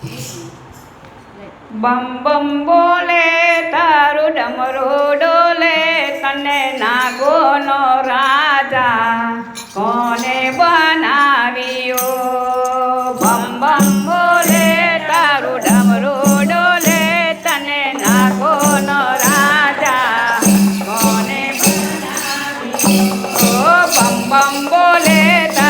બમ બમ બોલે, તારું ડમરો ડોલે, તને નાગોનો રાજા કોને બનાવ્યો? બમ બમ બોલે, તારું ડમરો ડોલે, તને નાગોનો રાજા કોને બનાવ્યો? બમ બમ બોલે, તારું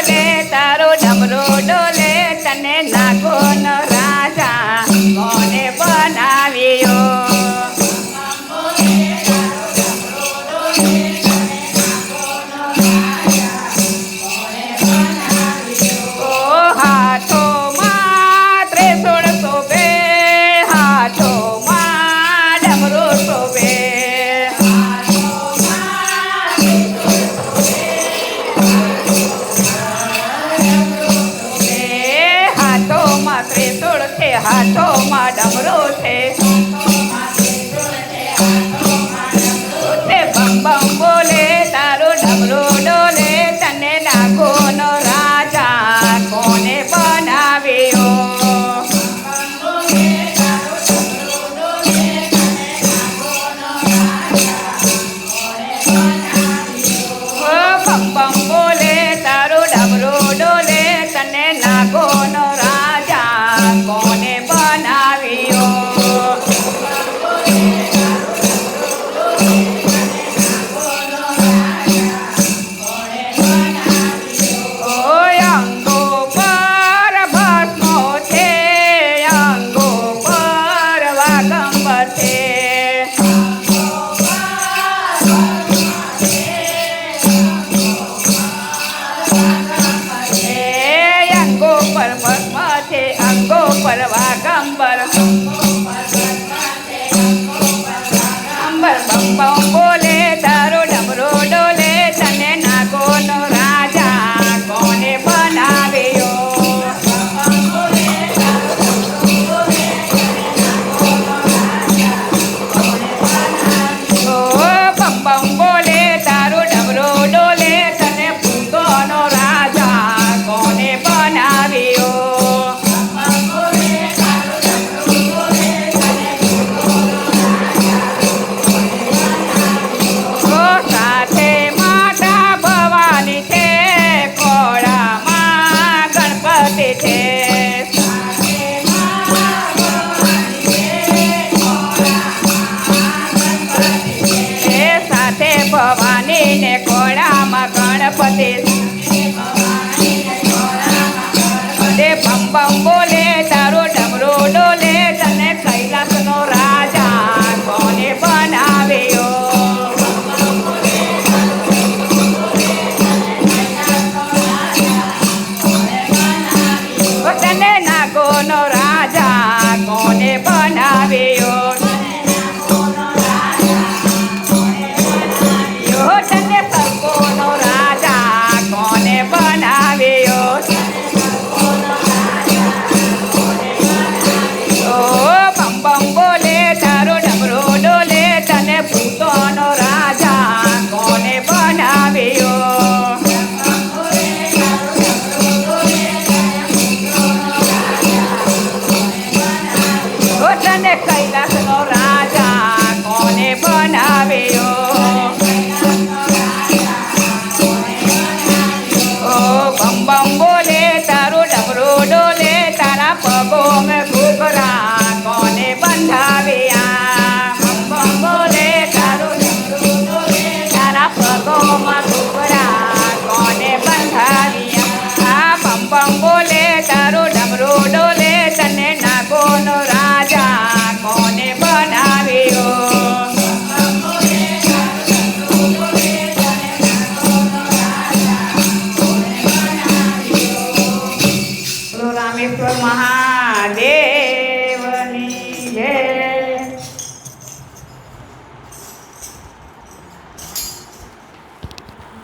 pam pam bola. Omaha.